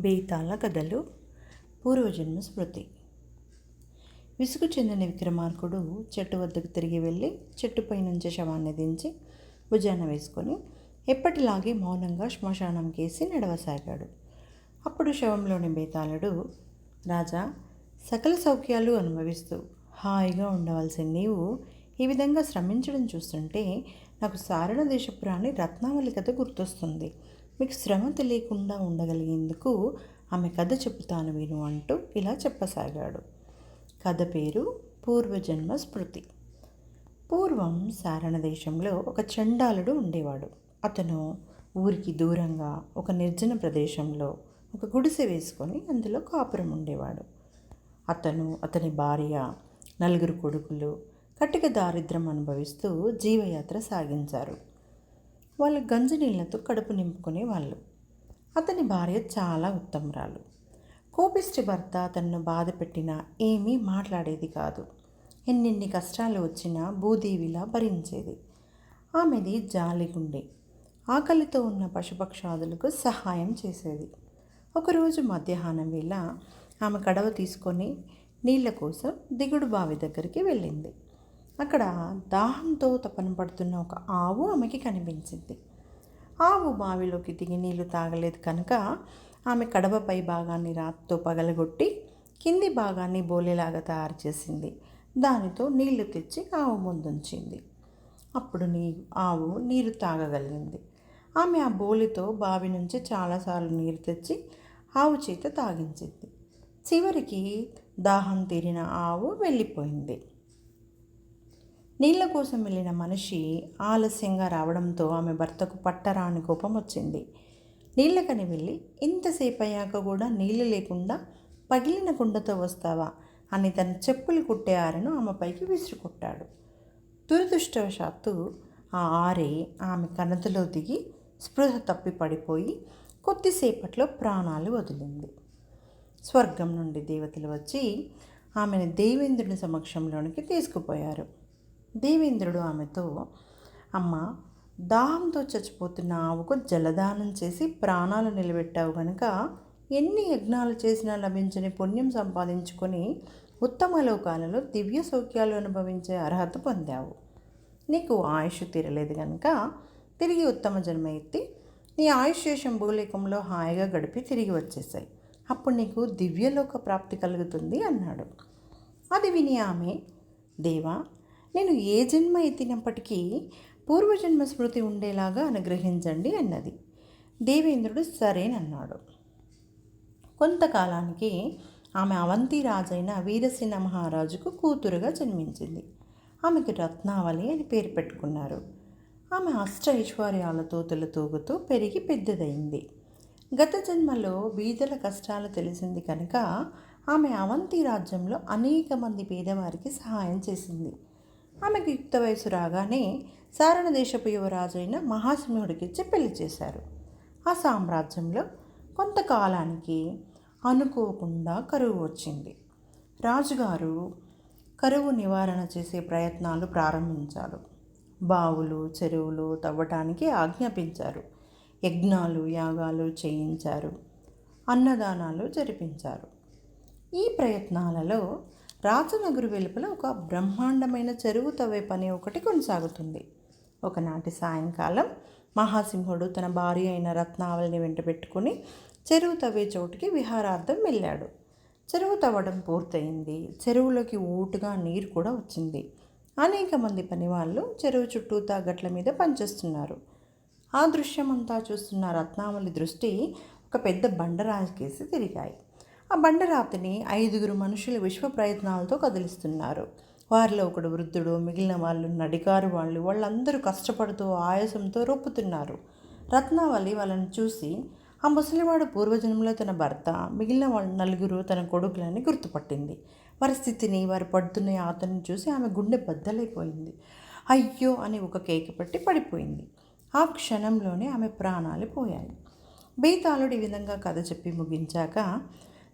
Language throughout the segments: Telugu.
బేతాళ కథలు పూర్వజన్మ స్మృతి. విసుగు చెందిన విక్రమార్కుడు చెట్టు వద్దకు తిరిగి వెళ్ళి చెట్టుపై నుంచి శవాన్ని దించి భుజాన వేసుకొని ఎప్పటిలాగే మౌనంగా శ్మశానం కేసి నడవసాగాడు. అప్పుడు శవంలోని బేతాళుడు రాజా సకల సౌఖ్యాలు అనుభవిస్తూ హాయిగా ఉండవలసిన నీవు ఈ విధంగా శ్రమించడం చూస్తుంటే నాకు సారణ దేశపురాణి రత్నావళి కథ గుర్తొస్తుంది. మీకు శ్రమ తెలియకుండా ఉండగలిగేందుకు ఆమె కథ చెబుతాను విను అంటూ ఇలా చెప్పసాగాడు. కథ పేరు పూర్వజన్మ స్మృతి. పూర్వం సారణ దేశంలో ఒక చండాలుడు ఉండేవాడు. అతను ఊరికి దూరంగా ఒక నిర్జన ప్రదేశంలో ఒక గుడిసె వేసుకొని అందులో కాపురం ఉండేవాడు. అతను అతని భార్య నలుగురు కొడుకులు కటిక దారిద్ర్యం అనుభవిస్తూ జీవయాత్ర సాగించారు. వాళ్ళు గంజి నీళ్ళతో కడుపు నింపుకునే వాళ్ళు. అతని భార్య చాలా ఉత్తమరాలు. కోపిష్టి భర్త తనను బాధ పెట్టినా ఏమీ మాట్లాడేది కాదు. ఎన్నెన్ని కష్టాలు వచ్చినా భూదేవిలా భరించేది. ఆమెది జాలిగుండె ఆకలితో ఉన్న పశుపక్షాదులకు సహాయం చేసేది. ఒకరోజు మధ్యాహ్నం వేళ ఆమె కడవ తీసుకొని నీళ్ళ కోసం దిగుడు బావి దగ్గరికి వెళ్ళింది. అక్కడ దాహంతో తపన పడుతున్న ఒక ఆవు ఆమెకి కనిపించింది. ఆవు బావిలోకి దిగి నీళ్ళు తాగలేదు కనుక ఆమె కడవపై భాగాన్ని రాతితో పగలగొట్టి కింది భాగాన్ని బోలేలాగా తయారు చేసింది. దానితో నీళ్ళు తెచ్చి ఆవు ముందుంచింది. అప్పుడు నీ ఆవు నీరు తాగగలిగింది. ఆమె ఆ బోలితో బావి నుంచి చాలాసార్లు నీరు తెచ్చి ఆవు చేత తాగించింది. చివరికి దాహం తీరిన ఆవు వెళ్ళిపోయింది. నీళ్ళ కోసం వెళ్ళిన మనిషి ఆలస్యంగా రావడంతో ఆమె భర్తకు పట్టరాని కోపం వచ్చింది. నీళ్ళకని వెళ్ళి ఇంతసేపు అయ్యాక కూడా నీళ్ళు లేకుండా పగిలిన కుండతో వస్తావా? అని తన చెప్పులు కుట్టే ఆరెను ఆమెపైకి విసురుకొట్టాడు దురదృష్టవశాత్తు ఆ ఆరే ఆమె కనతలో దిగి స్పృహ తప్పి పడిపోయి కొద్దిసేపట్లో ప్రాణాలు వదిలింది. స్వర్గం నుండి దేవతలు వచ్చి ఆమెను దేవేంద్రుని సమక్షంలోనికి తీసుకుపోయారు. దేవేంద్రుడు ఆమెతో అమ్మ దాహంతో చచ్చిపోతున్న ఆవుకు జలదానం చేసి ప్రాణాలు నిలబెట్టావు గనుక ఎన్ని యజ్ఞాలు చేసినా లభించని పుణ్యం సంపాదించుకొని ఉత్తమ లోకాలలో దివ్య సౌఖ్యాలు అనుభవించే అర్హత పొందావు. నీకు ఆయుష్ తీరలేదు కనుక తిరిగి ఉత్తమ జన్మ ఎత్తి నీ ఆయుష్ శేషం భూలేకంలో హాయిగా గడిపి తిరిగి వచ్చేసాయి అప్పుడు నీకు దివ్యలోక ప్రాప్తి కలుగుతుంది అన్నాడు. అది విని ఆమె దేవా నేను ఏ జన్మ ఎత్తినప్పటికీ పూర్వజన్మ స్మృతి ఉండేలాగా అనుగ్రహించండి అన్నది. దేవేంద్రుడు సరేనన్నాడు. కొంతకాలానికి ఆమె అవంతి రాజైన వీరసేన మహారాజుకు కూతురుగా జన్మించింది. ఆమెకు రత్నావళి అని పేరు పెట్టుకున్నారు. ఆమె అష్ట ఐశ్వర్యాలతో తొలతూగుతూ పెరిగి పెద్దదైంది గత జన్మలో బీదల కష్టాలు తెలిసింది కనుక ఆమె అవంతి రాజ్యంలో అనేక మంది పేదవారికి సహాయం చేసింది. ఆమెకు యుక్త వయసు రాగానే సారణ దేశపు యువరాజైన మహాసింహుడికిచ్చి పెళ్ళి చేశారు. ఆ సామ్రాజ్యంలో కొంతకాలానికి అనుకోకుండా కరువు వచ్చింది. రాజుగారు కరువు నివారణ చేసే ప్రయత్నాలు ప్రారంభించారు. బావులు చెరువులు తవ్వటానికి ఆజ్ఞాపించారు. యజ్ఞాలు యాగాలు చేయించారు. అన్నదానాలు జరిపించారు. ఈ ప్రయత్నాలలో రాజనగరు వెలుపల ఒక బ్రహ్మాండమైన చెరువు తవ్వే పని ఒకటి కొనసాగుతుంది. ఒకనాటి సాయంకాలం మహాసింహుడు తన భార్య అయిన రత్నావళిని వెంటబెట్టుకుని చెరువు తవ్వే చోటుకి విహారార్థం వెళ్ళాడు. చెరువు తవ్వడం పూర్తయింది. చెరువులోకి ఊటుగా నీరు కూడా వచ్చింది. అనేక మంది పనివాళ్ళు చెరువు చుట్టూ గట్ల మీద పనిచేస్తున్నారు. ఆ దృశ్యమంతా చూస్తున్న రత్నావళి దృష్టి ఒక పెద్ద బండరాజుకేసి తిరిగాయి. ఆ బండరాతిని ఐదుగురు మనుషులు విశ్వ ప్రయత్నాలతో కదిలిస్తున్నారు. వారిలో ఒకడు వృద్ధుడు మిగిలిన వాళ్ళు నడికారు వాళ్ళు వాళ్ళందరూ కష్టపడుతూ ఆయాసంతో రొప్పుతున్నారు. రత్నావళి వాళ్ళని చూసి ఆ ముసలివాడు పూర్వజన్మలో తన భర్త మిగిలిన వాళ్ళ నలుగురు తన కొడుకులని గుర్తుపట్టింది. వారి స్థితిని వారు పడుతున్న ఆతను చూసి ఆమె గుండె బద్దలైపోయింది. అయ్యో! అని ఒక కేక పెట్టి పడిపోయింది. ఆ క్షణంలోనే ఆమె ప్రాణాలు పోయాయి. బేతాళుడు ఈ విధంగా కథ చెప్పి ముగించాక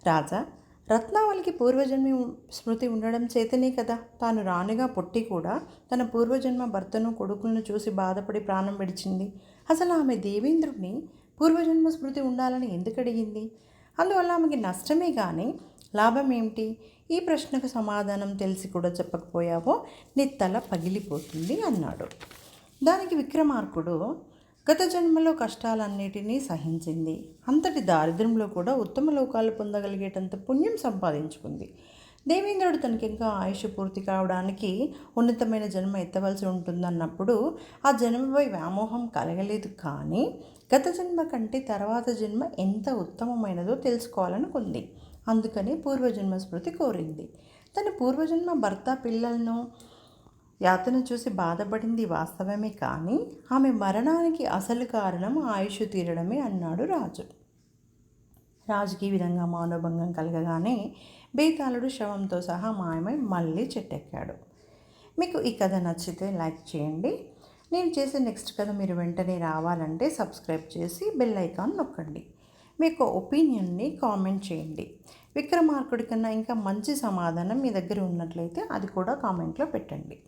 రాజా రత్నావళికి పూర్వజన్మ స్మృతి ఉండడం చేతనే కదా? తాను రాణిగా పుట్టి కూడా తన పూర్వజన్మ భర్తను కొడుకులను చూసి బాధపడి ప్రాణం విడిచింది. అసలు ఆమె దేవేంద్రుడిని పూర్వజన్మ స్మృతి ఉండాలని ఎందుకు అడిగింది? అందువల్ల ఆమెకి నష్టమే కానీ లాభం ఏమిటి? ఈ ప్రశ్నకు సమాధానం తెలిసి కూడా చెప్పకపోయావో నీ తల పగిలిపోతుంది అన్నాడు. దానికి విక్రమార్కుడు గత జన్మలో కష్టాలన్నిటినీ సహించింది. అంతటి దారిద్ర్యంలో కూడా ఉత్తమ లోకాలు పొందగలిగేటంత పుణ్యం సంపాదించుకుంది. దేవేంద్రుడు తనకి ఇంకా ఆయుష్ పూర్తి కావడానికి ఉన్నతమైన జన్మ ఎత్తవలసి ఉంటుందన్నప్పుడు ఆ జన్మపై వ్యామోహం కలగలేదు కానీ గత జన్మ కంటే తర్వాత జన్మ ఎంత ఉత్తమమైనదో తెలుసుకోవాలనుకుంది. అందుకని పూర్వజన్మ స్మృతి కోరింది. తన పూర్వజన్మ భర్త పిల్లలను యాతన చూసి బాధపడింది వాస్తవమే కానీ ఆమె మరణానికి అసలు కారణం ఆయుష్ తీరడమే అన్నాడు రాజు. రాజుకి ఈ విధంగా మౌనభంగం కలగగానే బేతాళుడు శవంతో సహా మాయమై మళ్ళీ చెట్టెక్కాడు. మీకు ఈ కథ నచ్చితే లైక్ చేయండి. నేను చేసే నెక్స్ట్ కథ మీరు వెంటనే రావాలంటే సబ్స్క్రైబ్ చేసి బెల్ ఐకాన్ నొక్కండి. మీకు ఒపీనియన్ని కామెంట్ చేయండి. విక్రమార్కుడి కన్నా ఇంకా మంచి సమాధానం మీ దగ్గర ఉన్నట్లయితే అది కూడా కామెంట్లో పెట్టండి.